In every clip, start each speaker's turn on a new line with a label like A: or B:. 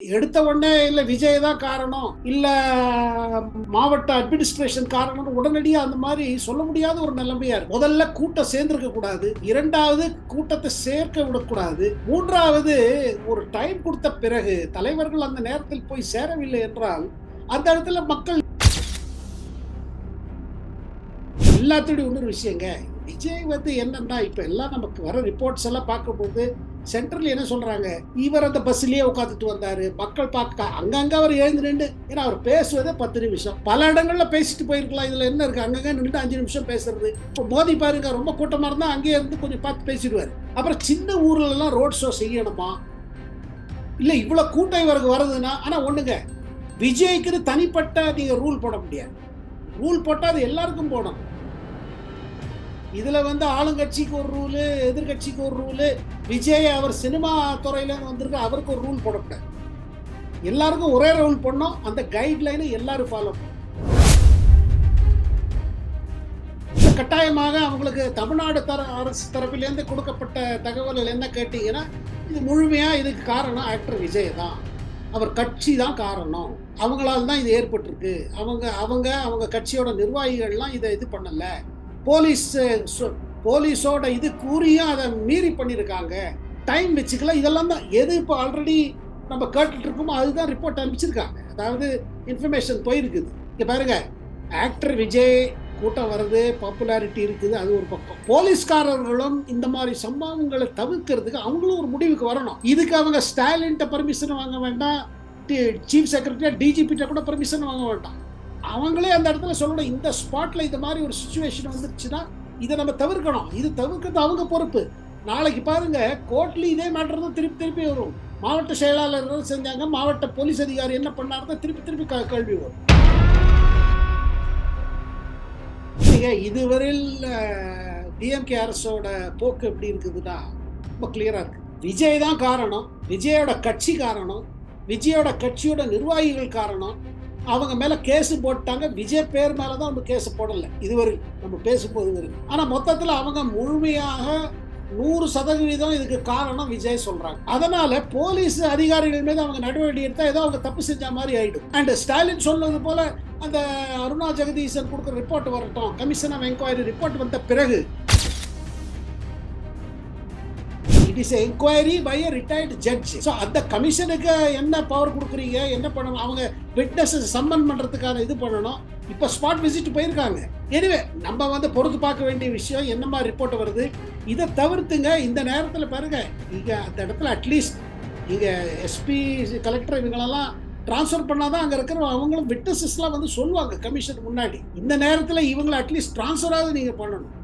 A: எடுத்த உடனே இல்ல விஜய் தான் காரணம். இல்ல மாவட்ட அட்மினிஸ்ட்ரேஷன் காரணம் உடனடியாக அந்த மாதிரி சொல்ல முடியாத ஒரு நிலைமையா இருக்கு. முதல்ல கூட்டம் சேர்ந்திருக்க கூடாது. இரண்டாவது கூட்டத்தை சேர்க்க விடக்கூடாது. மூன்றாவது ஒரு டைம் கொடுத்த பிறகு தலைவர்கள் அந்த நேரத்தில் போய் சேரவில்லை என்றால் அந்த இடத்துல மக்கள் எல்லாத்தோடய இன்னொரு விஷயங்க. விஜய் வந்து என்னன்னா இப்ப எல்லாம் நமக்கு வர ரிப்போர்ட்ஸ் எல்லாம் பார்க்கும்போது சென்ட்ரல் என்ன சொல்றாங்க? இவர் அந்த பஸ்லயே உட்காந்துட்டு வந்தாரு. மக்கள் பார்க்க அங்கங்க அவர் எழுந்து நின்று ஏன்னா அவர் பேசுவதே பத்து நிமிஷம். பல இடங்கள்ல பேசிட்டு போயிருக்கலாம். இதுல என்ன இருக்கு? அங்கங்க நின்று அஞ்சு நிமிஷம் பேசுறது. இப்போ மோதி பாருங்க ரொம்ப கூட்டமா இருந்தா அங்கேயே இருந்து கொஞ்சம் பார்த்து பேசிடுவாரு. அப்புறம் சின்ன ஊர்ல எல்லாம் ரோட் ஷோ செய்யணுமா? இல்ல இவ்வளவு கூட்டம் இவருக்கு வருதுன்னா ஆனா ஒண்ணுங்க. விஜய்க்குன்னு தனிப்பட்ட நீங்க ரூல் போட முடியாது. ரூல் போட்டால் அது எல்லாருக்கும் போடணும். இதில் வந்து ஆளுங்கட்சிக்கு ஒரு ரூலு எதிர்கட்சிக்கு ஒரு ரூலு விஜய் அவர் சினிமா துறையில வந்திருக்க அவருக்கு ஒரு ரூல் போடக்கூடாது. எல்லாருக்கும் ஒரே ரூல் பண்ணோம் அந்த கைட்லைனை எல்லாரும் ஃபாலோ கட்டாயமாக அவங்களுக்கு தமிழ்நாடு தர அரசு தரப்பிலேருந்து கொடுக்கப்பட்ட தகவல்கள் என்ன கேட்டிங்கன்னா இது முழுமையாக இதுக்கு காரணம் ஆக்டர் விஜய் தான். அவர் கட்சி தான் காரணம். அவங்களால தான் இது ஏற்பட்டிருக்கு. அவங்க அவங்க அவங்க கட்சியோட நிர்வாகிகள்லாம் இதை இது பண்ணலை. போலீஸ் சொ- போலீஸோட இது கூறியும் அதை மீறி பண்ணியிருக்காங்க. டைம் வச்சுக்கல. இதெல்லாம் தான் எது இப்போ ஆல்ரெடி நம்ம கேட்டுட்டு இருக்கோமோ அதுதான் ரிப்போர்ட் அனுப்பிச்சிருக்காங்க. அதாவது இன்ஃபர்மேஷன் போயிருக்குது. இங்கே பாருங்க ஆக்டர் விஜய் கூட்டம் வருது பாப்புலாரிட்டி இருக்குது அது ஒரு பக்கம். போலீஸ்காரர்களும் இந்த மாதிரி சம்பவங்களை தவிர்க்கிறதுக்கு அவங்களும் ஒரு முடிவுக்கு வரணும். இதுக்கு அவங்க ஸ்டாலின்ட்ட பர்மிஷன் வாங்க வேண்டாம். சீஃப் செக்ரட்டரியா டிஜிபிட்ட கூட பர்மிஷன் வாங்க வேண்டாம். அவங்களே அந்த இடத்துல சொல்லணும் இந்த ஸ்பாட்ல இந்த மாதிரி ஒரு சுச்சுவேஷன் வந்துருச்சுன்னா இதை நம்ம தவிர்க்கணும். இது தவிர்க்கிறது அவங்க பொறுப்பு. நாளைக்கு பாருங்க கோர்ட்ல இதே மேட்டர் தான் திருப்பி திருப்பி வரும். மாவட்ட செயலாளர் செஞ்சாங்க மாவட்ட போலீஸ் அதிகாரி என்ன பண்ணார் தான் திருப்பி திருப்பி க- கேள்வி வரும். இதுவரையில் டிஎம்கே அரசோட போக்கு எப்படி இருக்குதுன்னா ரொம்ப கிளியரா இருக்கு. விஜய் தான் காரணம். விஜயோட கட்சி காரணம். விஜயோட கட்சியோட நிர்வாகிகள் காரணம். அவங்க மேலே கேஸு போட்டாங்க. விஜய் பேர் மேலே தான் நம்ம கேஸு போடலை. இதுவரை நம்ம பேசும்போது வரை ஆனால் மொத்தத்தில் அவங்க முழுமையாக நூறு சதவீதம் இதுக்கு காரணம் விஜய் சொல்றாங்க. அதனால போலீஸ் அதிகாரிகள் மீது அவங்க நடவடிக்கை எடுத்தா ஏதோ அவங்க தப்பு செஞ்ச மாதிரி ஆயிடும். அண்ட் ஸ்டாலின் சொன்னது போல அந்த அருணா ஜெகதீசன் கொடுக்குற ரிப்போர்ட் வரட்டும். கமிஷன் ஆஃப் என்கொயரி ரிப்போர்ட் வந்த பிறகு it is enquiry by a retired judge so அந்த கமிஷனுக்கு என்ன பவர் கொடுக்குறீங்க? என்ன பண்ணணும்? அவங்க விட்னஸஸ் சம்மன் பண்ணுறதுக்கான இது பண்ணணும். இப்போ ஸ்பாட் விசிட் போயிருக்காங்க. எனிவே நம்ம வந்து பொறுத்து பார்க்க வேண்டிய விஷயம் என்ன மாதிரி ரிப்போர்ட் வருது? இதை தவிர்த்துங்க. இந்த நேரத்தில் பாருங்க. இங்கே அந்த இடத்துல அட்லீஸ்ட் இங்கே எஸ்பி கலெக்டர் இவங்களெல்லாம் ட்ரான்ஸ்ஃபர் பண்ணாதான் அங்கே இருக்கிற அவங்களும் விட்னஸஸ்லாம் வந்து சொல்லுவாங்க கமிஷன் முன்னாடி. இந்த நேரத்தில் இவங்களை அட்லீஸ்ட் ட்ரான்ஸ்ஃபராவது நீங்கள் பண்ணணும்.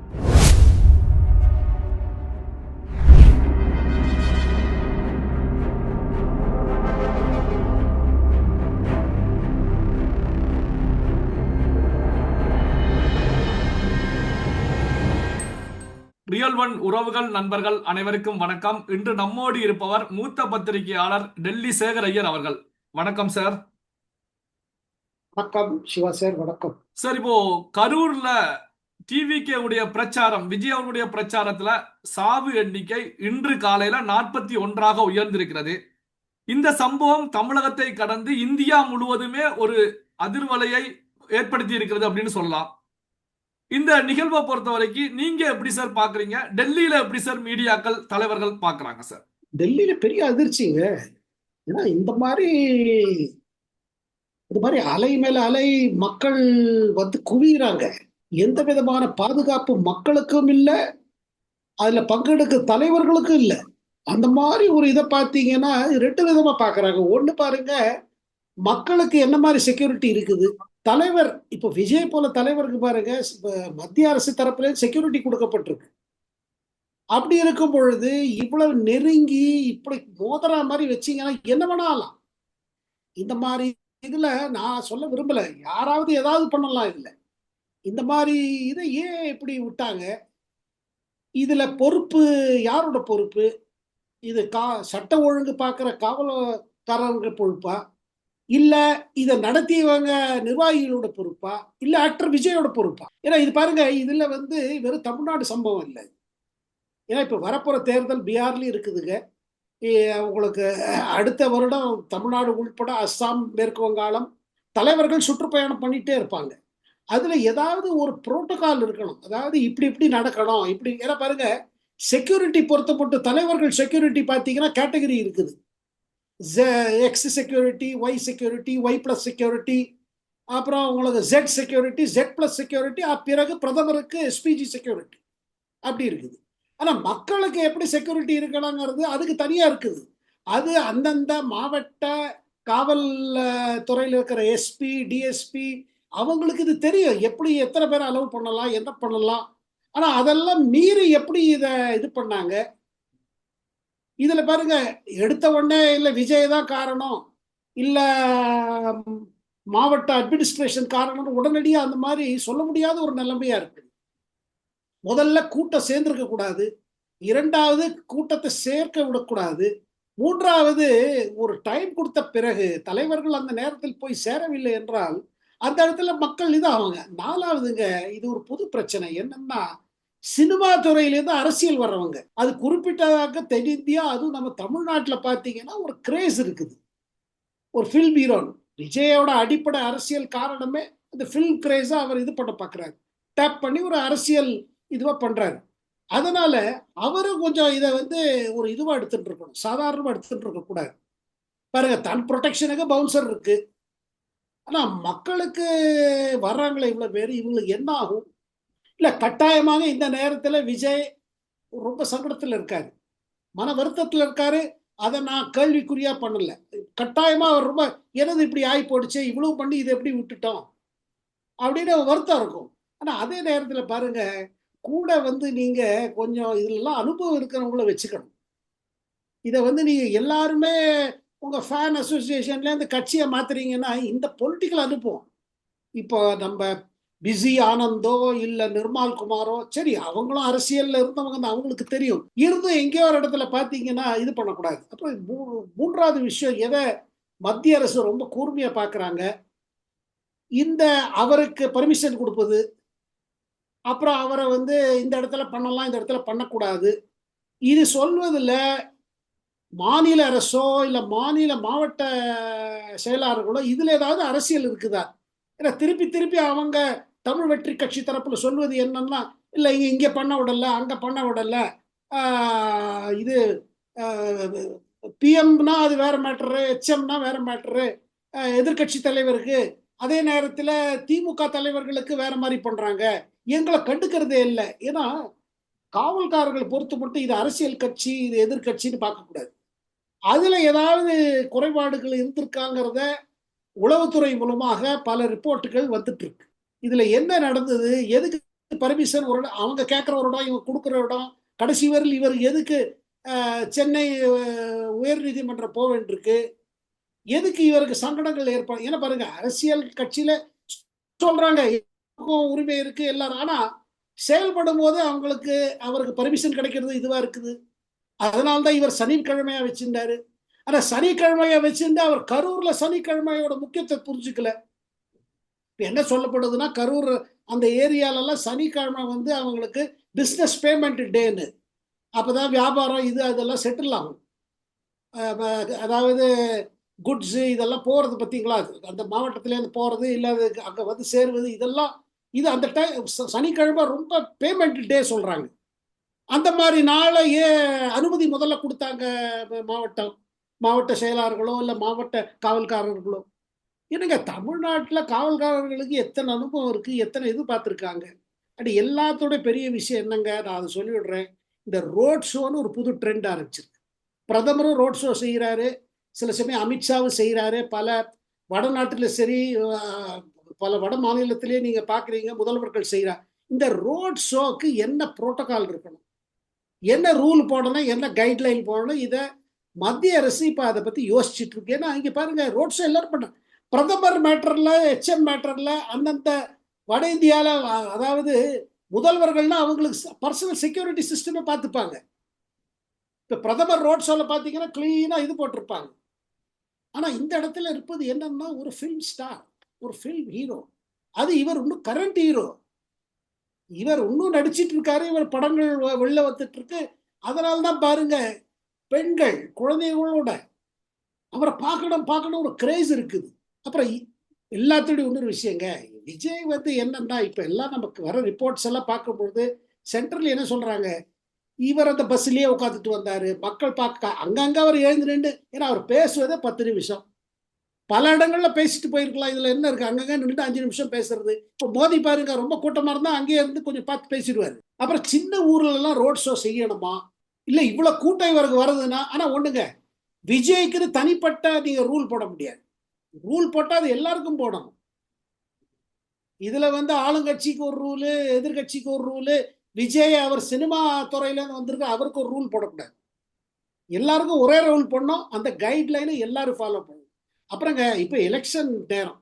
B: ரியல் ஒன் உறவுகள் நண்பர்கள் அனைவருக்கும் வணக்கம். இன்று நம்மோடு இருப்பவர் மூத்த பத்திரிகையாளர் டெல்லி சேகர் ஐயர் அவர்கள். வணக்கம் சார்.
A: வணக்கம் சிவா சார் வணக்கம்.
B: சார் இப்போ கரூர்ல டிவிகே உடைய பிரச்சாரம் விஜய் அவர்களுடைய பிரச்சாரத்துல சாவு எண்ணிக்கை இன்று காலையில நாற்பத்தி ஒன்றாக உயர்ந்திருக்கிறது. இந்த சம்பவம் தமிழகத்தை கடந்து இந்தியா முழுவதுமே ஒரு அதிர்வலையை ஏற்படுத்தி இருக்கிறது அப்படின்னு சொல்லலாம். இந்த நிகழ்வை பொறுத்த வரைக்கும் நீங்க எப்படி சார் பாக்குறீங்க? டெல்லியில எப்படி சார் மீடியாக்கள் தலைவர்கள் பாக்குறாங்க சார்?
A: டெல்லியில பெரிய அதிர்ச்சிங்க. ஏன்னா இந்த மாதிரி இந்த மாதிரி அலை மேல அலை மக்கள் வந்து குவிகிறாங்க எந்த விதமான பாதுகாப்பு மக்களுக்கும் இல்லை அதுல பங்கெடுக்க தலைவர்களுக்கும் இல்லை. அந்த மாதிரி ஒரு இதை பார்த்தீங்கன்னா ரெண்டு விதமா பாக்குறாங்க. ஒண்ணு பாருங்க மக்களுக்கு என்ன மாதிரி செக்யூரிட்டி இருக்குது? தலைவர் இப்போ விஜய் போல தலைவருக்கு பாருங்க மத்திய அரசு தரப்புல செக்யூரிட்டி கொடுக்கப்பட்டிருக்கு. அப்படி இருக்கும் பொழுது இவ்வளவு நெருங்கி இப்படி மோதரா மாதிரி வச்சீங்கன்னா என்ன வேணாலாம் இந்த மாதிரி இதுல நான் சொல்ல விரும்பல. யாராவது ஏதாவது பண்ணலாம் இதுல. இந்த மாதிரி இதை ஏன் இப்படி விட்டாங்க? இதுல பொறுப்பு யாரோட பொறுப்பு? இது கா சட்ட ஒழுங்கு பார்க்குற காவலக்காரங்க பொறுப்பா? இல்ல இதை நடத்தியவங்க நிர்வாகிகளோட பொறுப்பா? இல்ல ஆக்டர் விஜயோட பொறுப்பா? ஏன்னா இது பாருங்க இதுல வந்து வெறும் தமிழ்நாடு சம்பவம் இல்லை. ஏன்னா இப்ப வரப்போற தேர்தல் பீகார்லயும் இருக்குதுங்க. உங்களுக்கு அடுத்த வருடம் தமிழ்நாடு உள்பட அஸ்ஸாம் மேற்கு வங்காளம் தலைவர்கள் சுற்றுப்பயணம் பண்ணிட்டே இருப்பாங்க. அதுல ஏதாவது ஒரு புரோட்டோகால் இருக்கணும். அதாவது இப்படி இப்படி நடக்கணும். இப்படி ஏன்னா பாருங்க செக்யூரிட்டி பொறுத்தப்பட்டு தலைவர்கள் செக்யூரிட்டி பார்த்தீங்கன்னா கேட்டகரி இருக்குது. X security Y security Y plus security அப்புறம் உங்களுக்கு Z security Z plus security பிறகு பிரதமருக்கு எஸ்பிஜி செக்யூரிட்டி அப்படி இருக்குது. ஆனால் மக்களுக்கு எப்படி செக்யூரிட்டி இருக்கலாங்கிறது அதுக்கு தனியாக இருக்குது. அது அந்தந்த மாவட்ட காவல் துறையில் இருக்கிற எஸ்பி டிஎஸ்பி அவங்களுக்கு இது தெரியும். எப்படி எத்தனை பேர் அலோவ் பண்ணலாம் என்ன பண்ணலாம். ஆனால் அதெல்லாம் மீறி எப்படி இதை இது பண்ணாங்க? இதுல பாருங்க எடுத்த உடனே இல்ல விஜய் தான் காரணம் இல்ல மாவட்ட அட்மினிஸ்ட்ரேஷன் காரணம் உடனடியா அந்த மாதிரி சொல்ல முடியாத ஒரு நிலைமையா இருக்கு. முதல்ல கூட்டம் சேர்ந்திருக்க கூடாது இரண்டாவது கூட்டத்தை சேர்க்க விடக்கூடாது மூன்றாவது ஒரு டைம் கொடுத்த பிறகு தலைவர்கள் அந்த நேரத்தில் போய் சேரவில்லை என்றால் அந்த இடத்துல மக்கள் இதாகுங்க நாலாவதுங்க இது ஒரு புது பிரச்சனை. என்னன்னா சினிமா துறையிலேருந்து அரசியல் வர்றவங்க. அது குறிப்பிட்டதாக தென்னிந்தியா அதுவும் நம்ம தமிழ்நாட்டில் பார்த்தீங்கன்னா ஒரு கிரேஸ் இருக்குது. ஒரு ஃபில்ம் ஹீரோன் விஜயோட அடிப்படை அரசியல் காரணமே அந்த ஃபில்ம் கிரேஸாக அவர் இது பண்ண பார்க்குறாரு டேப் பண்ணி ஒரு அரசியல் இதுவாக பண்ணுறாரு அதனால அவரும் கொஞ்சம் இதை வந்து ஒரு இதுவாக எடுத்துட்டு இருக்கணும். சாதாரணமாக எடுத்துட்டு இருக்கக்கூடாது பாருங்க தன் ப்ரொடெக்ஷனுக்கு பவுன்சர் இருக்கு. ஆனால் மக்களுக்கு வர்றாங்களே இவ்வளோ பேர் இவங்களுக்கு என்ன ஆகும்? இல்லை கட்டாயமாக இந்த நேரத்தில் விஜய் ரொம்ப சங்கடத்தில் இருக்காரு. மன வருத்தத்தில் இருக்காரு. அதை நான் கேள்விக்குறியா பண்ணல. கட்டாயமா அவர் ரொம்ப எனது இப்படி ஆகி போடுச்சு இவ்வளவு பண்ணி இதை எப்படி விட்டுட்டோம்? அப்படின்னு வருத்தம் இருக்கும். ஆனா அதே நேரத்துல பாருங்க கூட வந்து நீங்க கொஞ்சம் இதுலலாம் அனுபவம் இருக்கிறவங்கள வச்சுக்கணும். இதை வந்து நீங்க எல்லாருமே உங்க ஃபேன் அசோசியேஷன்ல இருந்து கட்சியை மாத்துறீங்கன்னா இந்த பொலிட்டிக்கல் அனுப்புவோம் இப்போ நம்ம பிஸி ஆனந்தோ இல்ல நிர்மால் குமாரோ சரி அவங்களும் அரசியல்ல இருந்தவங்க தான் அவங்களுக்கு தெரியும். இருந்தும் எங்கேயோ ஒரு இடத்துல பாத்தீங்கன்னா இது பண்ணக்கூடாது. அப்புறம் மூ- மூன்றாவது விஷயம் எதை மத்திய அரசு ரொம்ப கூர்மையா பாக்குறாங்க இந்த அவருக்கு பர்மிஷன் கொடுப்பது. அப்புறம் அவரை வந்து இந்த இடத்துல பண்ணலாம் இந்த இடத்துல பண்ணக்கூடாது. இது சொல்வதில் மாநில அரசோ இல்லை மாநில மாவட்ட செயலாளர்களோ இதில் ஏதாவது அரசியல் இருக்குதா? ஏன்னா திருப்பி திருப்பி அவங்க தமிழ் வெற்றி கட்சி தரப்புல சொல்வது என்னன்னா இல்லை இங்க இங்க பண்ண விடல அங்க பண்ண விடல. இது பிஎம்னா அது வேற மேட்ரு ஹெச்எம்னா வேற மேட்ரு எதிர்கட்சி தலைவருக்கு. அதே நேரத்தில் திமுக தலைவர்களுக்கு வேற மாதிரி பண்றாங்க. எங்களை கண்டுக்கிறதே இல்லை. ஏன்னா காவல்காரர்களை பொறுத்து மட்டும் இது அரசியல் கட்சி இது எதிர்கட்சின்னு பார்க்கக்கூடாது. அதுல ஏதாவது குறைபாடுகள் இருந்திருக்காங்கிறத உளவுத்துறை மூலமாக பல ரிப்போர்ட்டுகள் வந்துட்டு இருக்கு இதுல என்ன நடந்தது? எதுக்கு பர்மிஷன் ஒரு இடம்? அவங்க கேட்குற ஒரு இடம் இவங்க கொடுக்குற இடம். கடைசி வரையில் இவர் எதுக்கு சென்னை உயர் உயர்நீதிமன்றம் போக வேண்டியிருக்கு? எதுக்கு இவருக்கு சங்கடங்கள் ஏற்படும் ஏன்னா பாருங்க அரசியல் கட்சியில சொல்றாங்க உரிமை இருக்கு எல்லாரும். ஆனா செயல்படும் போது அவங்களுக்கு அவருக்கு பர்மிஷன் கிடைக்கிறது இதுவா இருக்குது. அதனால தான் இவர் சனிக்கிழமையா வச்சிருந்தாரு. ஆனா சனிக்கிழமையா வச்சிருந்து அவர் கரூர்ல சனிக்கிழமையோட முக்கியத்தை புரிஞ்சுக்கல. என்ன சொல்லப்படுதுன்னா கரூர் அந்த ஏரியாலெல்லாம் சனிக்கிழமை வந்து அவங்களுக்கு பிஸ்னஸ் பேமெண்ட் டேன்னு அப்பதான் வியாபாரம் இது அதெல்லாம் செட்டில் ஆகும். அதாவது குட்ஸு இதெல்லாம் போகிறது பார்த்தீங்களா? அந்த மாவட்டத்துலேருந்து போகிறது இல்லை அங்கே வந்து சேருவது இதெல்லாம் இது அந்த டைம் சனிக்கிழமை ரொம்ப பேமெண்ட் டே சொல்கிறாங்க அந்த மாதிரி நாளை ஏன் அனுமதி முதல்ல கொடுத்தாங்க மாவட்டம்? மாவட்ட செயலாளர்களோ இல்லை மாவட்ட காவல்காரர்களோ? என்னங்க தமிழ்நாட்டில் காவல்காரர்களுக்கு எத்தனை அனுபவம் இருக்குது எத்தனை இது பார்த்துருக்காங்க? அப்படி எல்லாத்தோட பெரிய விஷயம் என்னங்க? நான் அதை சொல்லிவிடுறேன் இந்த ரோட் ஷோன்னு ஒரு புது ட்ரெண்ட் ஆரம்பிச்சிருக்கு. பிரதமரும் ரோட் ஷோ செய்கிறாரு சில சமயம் அமித்ஷாவும் செய்கிறாரு பல வடநாட்டில் சரி பல வட மாநிலத்திலே நீங்கள் பார்க்குறீங்க முதல்வர்கள் செய்கிறார் இந்த ரோட் ஷோக்கு என்ன ப்ரோட்டோகால் இருக்கணும்? என்ன ரூல் போடணும்? என்ன கைட்லைன் போடணும்? இதை மத்திய அரசு இப்போ அதை பற்றி யோசிச்சுட்டு இருக்கு. ஏன்னா இங்கே பாருங்கள் ரோட் ஷோ எல்லாரும் பண்ணுறாங்க பிரதமர் மேட்டரில் ஹெச்எம் மேட்டரில் அந்தந்த வட இந்தியாவில் அதாவது முதல்வர்கள்னா அவங்களுக்கு பர்சனல் செக்யூரிட்டி சிஸ்டமே பார்த்துப்பாங்க இப்போ பிரதமர் ரோட் ஷோவில் பார்த்தீங்கன்னா க்ளீனாக இது போட்டிருப்பாங்க. ஆனால் இந்த இடத்துல இருப்பது என்னன்னா ஒரு ஃபில்ம் ஸ்டார் ஒரு ஃபில்ம் ஹீரோ அது இவர் இன்னும் கரண்ட் ஹீரோ இவர் இன்னும் நடிச்சிட்டு இருக்காரு இவர் படங்கள் வெளில வந்துட்டு இருக்கு அதனால தான் பாருங்க பெண்கள் குழந்தைகளோட அவரை பார்க்கணும் பார்க்கணும் ஒரு கிரேஸ் இருக்குது. அப்புறம் எல்லாத்தோடய இன்னொரு விஷயங்க விஜய் வந்து என்னன்னா இப்போ எல்லாம் நமக்கு வர ரிப்போர்ட்ஸ் எல்லாம் பார்க்கும்பொழுது சென்ட்ரல் என்ன சொல்கிறாங்க இவர் அந்த பஸ்லேயே உட்காந்துட்டு வந்தார். மக்கள் பார்க்க அங்கங்கே அவர் எழுந்து நின்று ஏன்னா அவர் பேசுவதே பத்து நிமிஷம். பல இடங்களில் பேசிட்டு போயிருக்கலாம். இதில் என்ன இருக்குது அங்கங்கே நின்று அஞ்சு நிமிஷம் பேசுறது. இப்போ மோதி பாருங்க ரொம்ப கூட்டமாக இருந்தால் அங்கேயே இருந்து கொஞ்சம் பார்த்து பேசிடுவார். அப்புறம் சின்ன ஊர்லெல்லாம் ரோட் ஷோ செய்யணுமா? இல்லை இவ்வளோ கூட்டம் இவருக்கு வருதுன்னா ஆனால் ஒன்றுங்க விஜய்க்குன்னு தனிப்பட்ட நீங்கள் ரூல் போட முடியாது. ரூல் போட்டா அது எல்லாருக்கும் போடணும். இதுல வந்து ஆளுங்கட்சிக்கு ஒரு ரூலு எதிர்கட்சிக்கு ஒரு ரூலு விஜய் அவர் சினிமா துறையில வந்திருக்கு அவருக்கு ஒரு ரூல் போடக்கூடாது. எல்லாருக்கும் ஒரே ரூல் பண்ணோம் அந்த கைட்லைனை எல்லாரும் ஃபாலோ பண்ணணும். அப்புறங்க இப்போ எலெக்ஷன் நேரம்.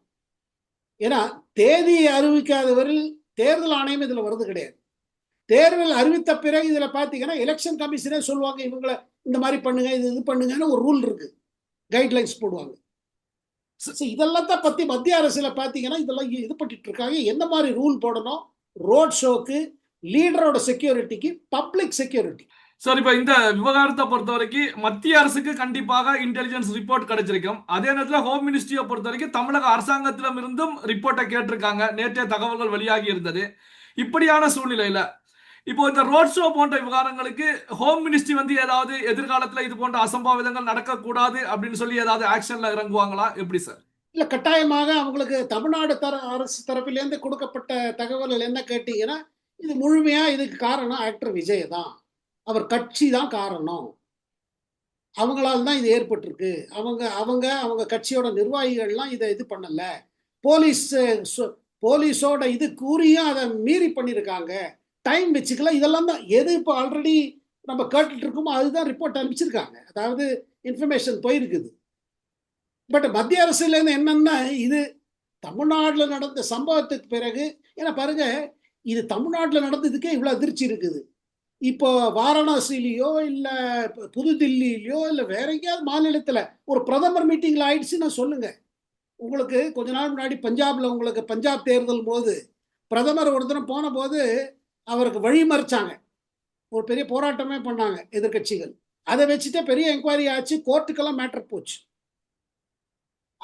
A: ஏன்னா தேதி அறிவிக்காதவரில் தேர்தல் ஆணையம் இதுல வருது கிடையாது. தேர்தல் அறிவித்த பிறகு இதுல பாத்தீங்கன்னா எலெக்ஷன் கமிஷனே சொல்லுவாங்க இவங்களை இந்த மாதிரி பண்ணுங்க இது இது பண்ணுங்கன்னு ஒரு ரூல் இருக்கு. கைட்லைன்ஸ் போடுவாங்க. இதெல்லாம் தான் பத்தி மத்திய அரசுல பாத்தீங்கன்னா இதெல்லாம் இது பண்ணிட்டு இருக்காங்க. என்ன மாதிரி ரூல் போடணும்? ரோட் ஷோக்கு லீடரோட செக்யூரிட்டிக்கு பப்ளிக் செக்யூரிட்டி
B: சார் இப்போ இந்த விவகாரத்தை பொறுத்த வரைக்கும் மத்திய அரசுக்கு கண்டிப்பாக இன்டெலிஜென்ஸ் ரிப்போர்ட் கிடைச்சிருக்கும். அதே நேரத்தில் ஹோம் மினிஸ்ட்ரியை பொறுத்த வரைக்கும் தமிழக அரசாங்கத்திடம் இருந்தும் ரிப்போர்ட்டை கேட்டிருக்காங்க. நேற்றைய தகவல்கள் வெளியாகி இருந்தது. இப்படியான சூழ்நிலையில இப்போ இந்த ரோட் ஷோ போன்ற விவகாரங்களுக்கு ஹோம் மினிஸ்ட்ரி வந்து ஏதாவது எதிர்காலத்துல இது போன்ற அசம்பாவிதங்கள் நடக்கக்கூடாது அப்படின்னு சொல்லி ஏதாவது ஆக்ஷன்ல இறங்குவாங்களா? எப்படி சார்
A: இல்ல கட்டாயமாக அவங்களுக்கு தமிழ்நாடு தர அரசு தரப்பிலேருந்து கொடுக்கப்பட்ட தகவல்கள் என்ன கேட்டீங்கன்னா இது முழுமையா இதுக்கு காரணம் ஆக்டர் விஜய் தான். அவர் கட்சி தான் காரணம். அவங்களால தான் இது ஏற்பட்டிருக்கு. அவங்க அவங்க அவங்க கட்சியோட நிர்வாகிகள்லாம் இதை இது பண்ணலை. போலீஸ் சொ- போலீஸோட இது கூறியும் அதை மீறி பண்ணியிருக்காங்க. டைம் வச்சுக்கலாம். இதெல்லாம் தான். எது இப்போ ஆல்ரெடி நம்ம கேட்டுட்டு இருக்கோமோ அதுதான் ரிப்போர்ட் அனுப்பிச்சிருக்காங்க. அதாவது இன்ஃபர்மேஷன் போயிருக்குது. பட் மத்திய அரசுலேருந்து என்னென்னா என்னன்னா இது தமிழ்நாட்டில் நடந்த சம்பவத்துக்கு பிறகு ஏன்னா பாருங்க இது தமிழ்நாட்டில் நடந்ததுக்கே இவ்வளோ அதிர்ச்சி இருக்குது. இப்போ வாரணாசிலேயோ இல்லை புதுதில்லியிலையோ இல்லை வேற எங்கேயாவது மாநிலத்தில் ஒரு பிரதமர் மீட்டிங்கில் ஆயிடுச்சுன்னா சொல்லுங்க. உங்களுக்கு கொஞ்ச நாள் முன்னாடி பஞ்சாப்ல உங்களுக்கு பஞ்சாப் தேர்தல் போது பிரதமர் ஒரு தினம் போன போது அவருக்கு வழி மறிச்சாங்க ஒரு பெரிய போராட்டமே பண்ணாங்க எதிர்க்கட்சிகள். அதை வச்சுட்டே பெரிய என்கொயரி ஆச்சு கோர்ட்டுக்கெல்லாம் மேட்டர் போச்சு.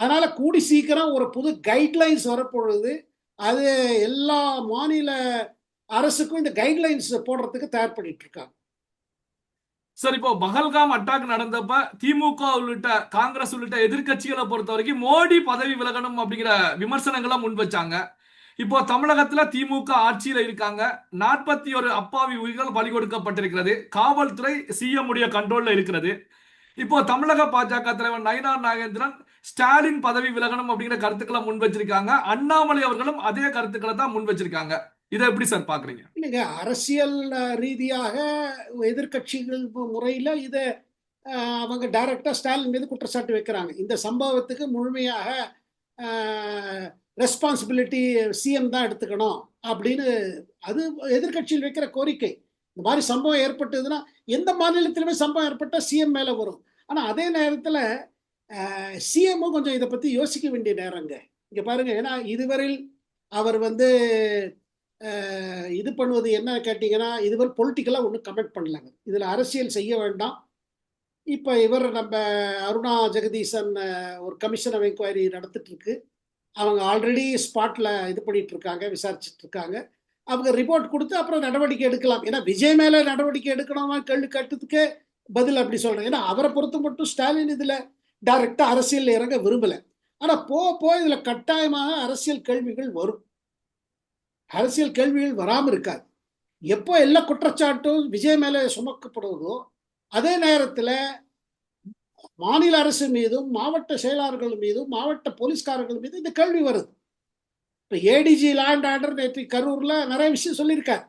A: அதனால கூடி சீக்கிரம் ஒரு புது கைட்லைன்ஸ் வரப்பொழுது அது எல்லா மாநில அரசுக்கும் இந்த கைட்லைன்ஸ் போடுறதுக்கு தயார் பண்ணிட்டு இருக்காங்க.
B: சார் இப்போ பஹல்காம் அட்டாக் நடந்தப்ப திமுக உள்ளிட்ட காங்கிரஸ் உள்ளிட்ட எதிர்க்கட்சிகளை பொறுத்த வரைக்கும் மோடி பதவி விலகணும் அப்படிங்கிற விமர்சனங்களை முன் வச்சாங்க. இப்போ தமிழகத்துல திமுக ஆட்சியில இருக்காங்க. நாற்பத்தி ஒரு அப்பாவி உயிர்கள் பலி கொடுக்கப்பட்டிருக்கிறது. காவல்துறை சிஎம் உடைய கண்ட்ரோல்ல இருக்கிறது. இப்போ தமிழக பாஜக தலைவர் நயினார் நாகேந்திரன் ஸ்டாலின் பதவி விலகணும் அப்படிங்கிற கருத்துக்களை முன் வச்சிருக்காங்க. அண்ணாமலை அவர்களும் அதே கருத்துக்களை தான் முன் வச்சிருக்காங்க. இதை எப்படி சார் பாக்குறீங்க?
A: இல்லைங்க அரசியல் ரீதியாக எதிர்க்கட்சிகள் முறையில் இதை அவங்க டைரக்டா ஸ்டாலின் மீது குற்றச்சாட்டு வைக்கிறாங்க. இந்த சம்பவத்துக்கு முழுமையாக ரெஸ்பான்சிபிலிட்டி சிஎம் தான் எடுத்துக்கணும் அப்படின்னு அது எதிர்க்கட்சியில் வைக்கிற கோரிக்கை. இந்த மாதிரி சம்பவம் ஏற்பட்டதுன்னா எந்த மாநிலத்திலுமே சம்பவம் ஏற்பட்டால் சிஎம் மேலே வரும். ஆனால் அதே நேரத்தில் சிஎம்மும் கொஞ்சம் இதை பற்றி யோசிக்க வேண்டிய நேரங்க. இங்கே பாருங்கள் ஏன்னா இதுவரையில் அவர் வந்து இது பண்ணுவது என்ன கேட்டிங்கன்னா இதுவரை பொலிட்டிக்கலாக ஒன்றும் கமெண்ட் பண்ணலங்க. இதில் அரசியல் செய்ய வேண்டாம். இப்போ இவர் நம்ம அருணா ஜெகதீசன் ஒரு கமிஷன் ஆஃப் என்கொயரி நடத்திட்டு இருக்கு. அவங்க ஆல்ரெடி ஸ்பாட்டில் இது பண்ணிட்டு இருக்காங்க விசாரிச்சுட்டு இருக்காங்க அவங்க ரிப்போர்ட் கொடுத்து அப்புறம் நடவடிக்கை எடுக்கலாம். ஏன்னா விஜய் மேலே நடவடிக்கை எடுக்கணுமா? கேள்வி கேட்டதுக்கே பதில் அப்படி சொல்கிறேன் ஏன்னா அவரை பொறுத்த மட்டும் ஸ்டாலின் இதில் டைரெக்டாக அரசியல் இறங்க விரும்பலை. ஆனால் போ போ இதில் கட்டாயமாக அரசியல் கேள்விகள் வரும். அரசியல் கேள்விகள் வராமல் இருக்காது. எப்போ எல்லா குற்றச்சாட்டும் விஜய் மேலே சுமக்கப்படுவதோ அதே நேரத்தில் மாநில அரசு மீதும் மாவட்ட செயலாளர்கள் மீதும் மாவட்ட போலீஸ்காரர்கள் மீது இந்த கேள்வி வருது. இப்போ ஏடிஜி லேண்ட் ஆர்டர் நேற்று கரூர்ல நிறைய விஷயம் சொல்லியிருக்காரு.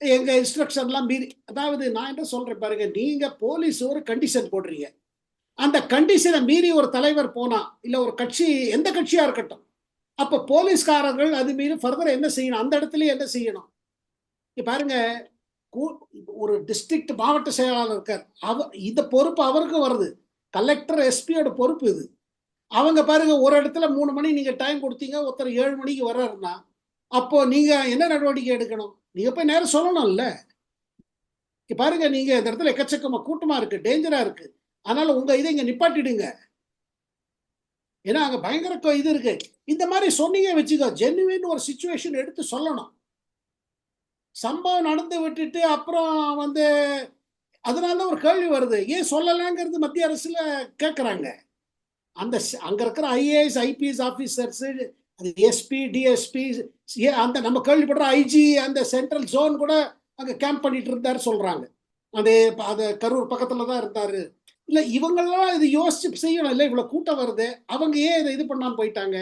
A: எங்க இன்ஸ்ட்ரக்ஷன்லாம் மீறி. அதாவது நான் என்ன சொல்றேன் பாருங்க நீங்க போலீஸ் ஒரு கண்டிஷன் போடுறீங்க. அந்த கண்டிஷனை மீறி ஒரு தலைவர் போனா இல்ல ஒரு கட்சி எந்த கட்சியா இருக்கட்டும் அப்ப போலீஸ்காரர்கள் அது மீறி ஃபர்தர் என்ன செய்யணும்? அந்த இடத்துல என்ன செய்யணும்? பாருங்க ஒரு டிஸ்ட்ரிக்ட் மாவட்ட செயலாளர் இருக்கார். அவர் இந்த பொறுப்பு அவருக்கு வருது. கலெக்டர் எஸ்பியோட பொறுப்பு இது. அவங்க பாருங்க ஒரு இடத்துல மூணு மணி நீங்க டைம் கொடுத்தீங்க ஒருத்தர் ஏழு மணிக்கு வர்றாருன்னா அப்போ நீங்க என்ன நடவடிக்கை எடுக்கணும்? நீங்க போய் நேரம் சொல்லணும்ல. பாருங்க நீங்க இந்த இடத்துல எக்கச்சக்கமா கூட்டமா இருக்கு டேஞ்சரா இருக்கு. அதனால உங்க இதை இங்க நிப்பாட்டிடுங்க. ஏன்னா அங்க பயங்கர இது இருக்கு. இந்த மாதிரி சொன்னீங்க வச்சுக்கோ ஜென்வின் ஒரு சுச்சுவேஷன் எடுத்து சொல்லணும். சம்பவம் நடந்து விட்டுட்டு அப்புறம் வந்து அதனால தான் ஒரு கேள்வி வருது. ஏன் சொல்லலாங்கிறது மத்திய அரசுல கேட்குறாங்க அந்த அங்கே அங்க இருக்கிற ஐஏஎஸ் ஐபிஎஸ் ஆஃபீஸர்ஸ் அது எஸ்பி டிஎஸ்பி அந்த நம்ம கேள்விப்படுற ஐஜி அந்த சென்ட்ரல் ஜோன் கூட அங்கே கேம்ப் பண்ணிட்டு இருந்தாரு சொல்றாங்க. அது அது கரூர் பக்கத்துல தான் இருந்தாரு. இல்லை இவங்கெல்லாம் இது யோசிச்சு செய்யணும். இல்லை இவ்வளோ கூட்டம் வருது. அவங்க ஏன் இதை இது பண்ணாம போயிட்டாங்க?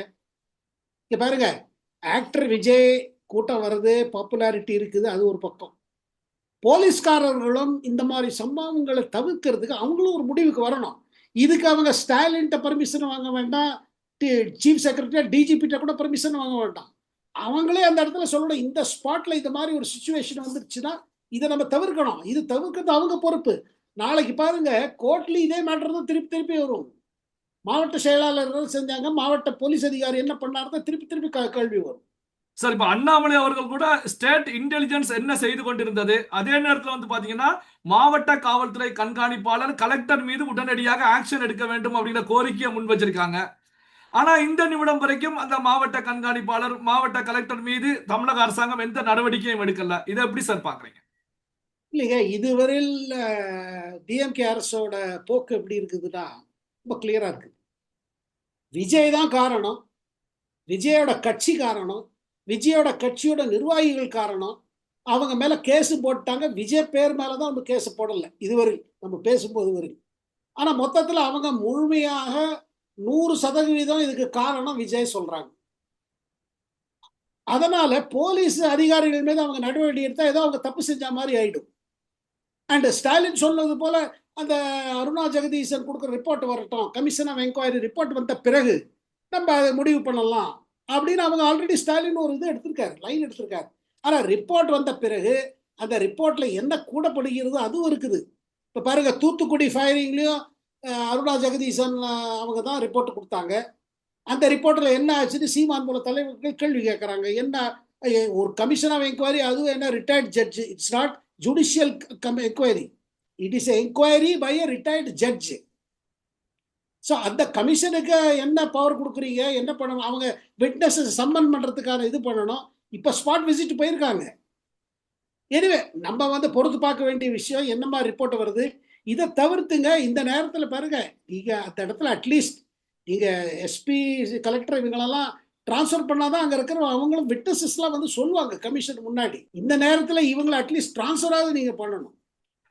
A: இங்கே பாருங்க. ஆக்டர் விஜய் கூட்டம் வருது பாப்புலாரிட்டி இருக்குது அது ஒரு பக்கம். போலீஸ்காரர்களும் இந்த மாதிரி சம்பவங்களை தவிர்க்கிறதுக்கு அவங்களும் ஒரு முடிவுக்கு வரணும். இதுக்கு அவங்க ஸ்டாலின்கிட்ட பர்மிஷன் வாங்க வேண்டாம் சீஃப் செக்ரட்டரி டிஜிபிட்ட கூட பர்மிஷன் வாங்க வேண்டாம். அவங்களே அந்த இடத்துல சொல்லணும் இந்த ஸ்பாட்ல இந்த மாதிரி ஒரு சுச்சுவேஷன் வந்துருச்சுன்னா இதை நம்ம தவிர்க்கணும். இது தவிர்க்கிறது அவங்க பொறுப்பு. நாளைக்கு பாருங்க கோர்ட்ல இதே மேட்டர் தான் திருப்பி திருப்பி வரும். மாவட்ட செயலாளர் செஞ்சாங்க மாவட்ட போலீஸ் அதிகாரி என்ன பண்ணாரு திருப்பி திருப்பி க- கேள்வி வரும்.
B: சார் இப்ப அண்ணாமலை அவர்கள் கூட ஸ்டேட் இன்டெலிஜென்ஸ் என்ன செய்து கொண்டிருந்தது? அதே நேரத்தில் வந்து பாத்தீங்கன்னா மாவட்ட காவல்துறை கண்காணிப்பாளர் கலெக்டர் மீது உடனடியாக ஆக்ஷன் எடுக்க வேண்டும் அப்படிங்கிற கோரிக்கையை முன் வச்சிருக்காங்க. ஆனா இந்த நிமிடம் வரைக்கும் அந்த மாவட்ட கண்காணிப்பாளர் மாவட்ட கலெக்டர் மீது தமிழக அரசாங்கம் எந்த நடவடிக்கையும் எடுக்கல. இதை எப்படி சார் பாக்குறீங்க?
A: இல்லைங்க இதுவரையில் டிஎம்கே அரசோட போக்கு எப்படி இருக்குதுன்னா ரொம்ப கிளியரா இருக்கு. விஜய் தான் காரணம். விஜயோட கட்சி காரணம். விஜயோட கட்சியோட நிர்வாகிகள் காரணம் அவங்க மேலே கேஸு போட்டாங்க. விஜய் பேர் மேலே தான் நம்ம கேஸு போடலை. இதுவரை நம்ம பேசும்போது வரை ஆனால் மொத்தத்தில் அவங்க முழுமையாக நூறு சதவீதம் இதுக்கு காரணம் விஜய் சொல்கிறாங்க அதனால போலீஸ் அதிகாரிகள் மீது அவங்க நடவடிக்கை எடுத்தால் ஏதோ அவங்க தப்பு செஞ்ச மாதிரி ஆயிடும். அண்ட் ஸ்டாலின் சொன்னது போல அந்த அருணா ஜெகதீசன் கொடுக்குற ரிப்போர்ட் வரட்டும். கமிஷன் ஆஃப் என்கொயரி ரிப்போர்ட் வந்த பிறகு நம்ம அதை முடிவு பண்ணலாம். அப்படின்னு அவங்க ஆல்ரெடி ஸ்டாலின் ஒரு இது எடுத்திருக்காரு லைன் எடுத்திருக்காரு. ஆனால் ரிப்போர்ட் வந்த பிறகு அந்த ரிப்போர்ட்ல என்ன கூடப்படுகிறதோ அதுவும் இருக்குது. இப்போ பாருங்க தூத்துக்குடி ஃபயரிங்லேயும் அருணா ஜெகதீசன் அவங்க தான் ரிப்போர்ட் கொடுத்தாங்க. அந்த ரிப்போர்ட்டில் என்ன ஆச்சுன்னு சீமான் போல தலைவர்கள் கேள்வி கேட்குறாங்க என்ன ஒரு கமிஷன் ஆஃப் என்கொயரி அதுவும் என்ன retired judge it's not judicial enquiry it is enquiry by a retired judge so அந்த கமிஷனுக்கு என்ன பவர் கொடுக்குறீங்க? என்ன பண்ணணும்? அவங்க விட்னஸஸ் சம்மன் பண்ணுறதுக்கான இது பண்ணணும். இப்போ ஸ்பாட் விசிட் போயிருக்காங்க. எனவே நம்ம வந்து பொறுத்து பார்க்க வேண்டிய விஷயம் என்ன மாதிரி ரிப்போர்ட் வருது? இதை தவிர்த்துங்க. இந்த நேரத்தில் பாருங்க. நீங்கள் அந்த இடத்துல அட்லீஸ்ட் நீங்கள் எஸ்பி கலெக்டர் இவங்களெல்லாம் ட்ரான்ஸ்ஃபர் பண்ணாதான் அங்கே இருக்கிற அவங்களும் விட்னஸஸ்லாம் வந்து சொல்லுவாங்க கமிஷன் முன்னாடி. இந்த நேரத்தில் இவங்களை அட்லீஸ்ட் ட்ரான்ஸ்ஃபராவது நீங்கள் பண்ணணும்.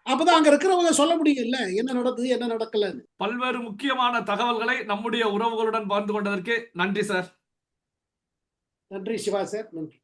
A: அப்பதான் அங்க இருக்கிறவங்க சொல்ல முடியும் இல்ல என்ன நடந்தது என்ன நடக்கலன்னு.
B: பல்வேறு முக்கியமான தகவல்களை நம்முடைய உறவுகளுடன் பகிர்ந்து கொண்டதற்கு நன்றி சார்.
A: நன்றி சிவா சார் நன்றி.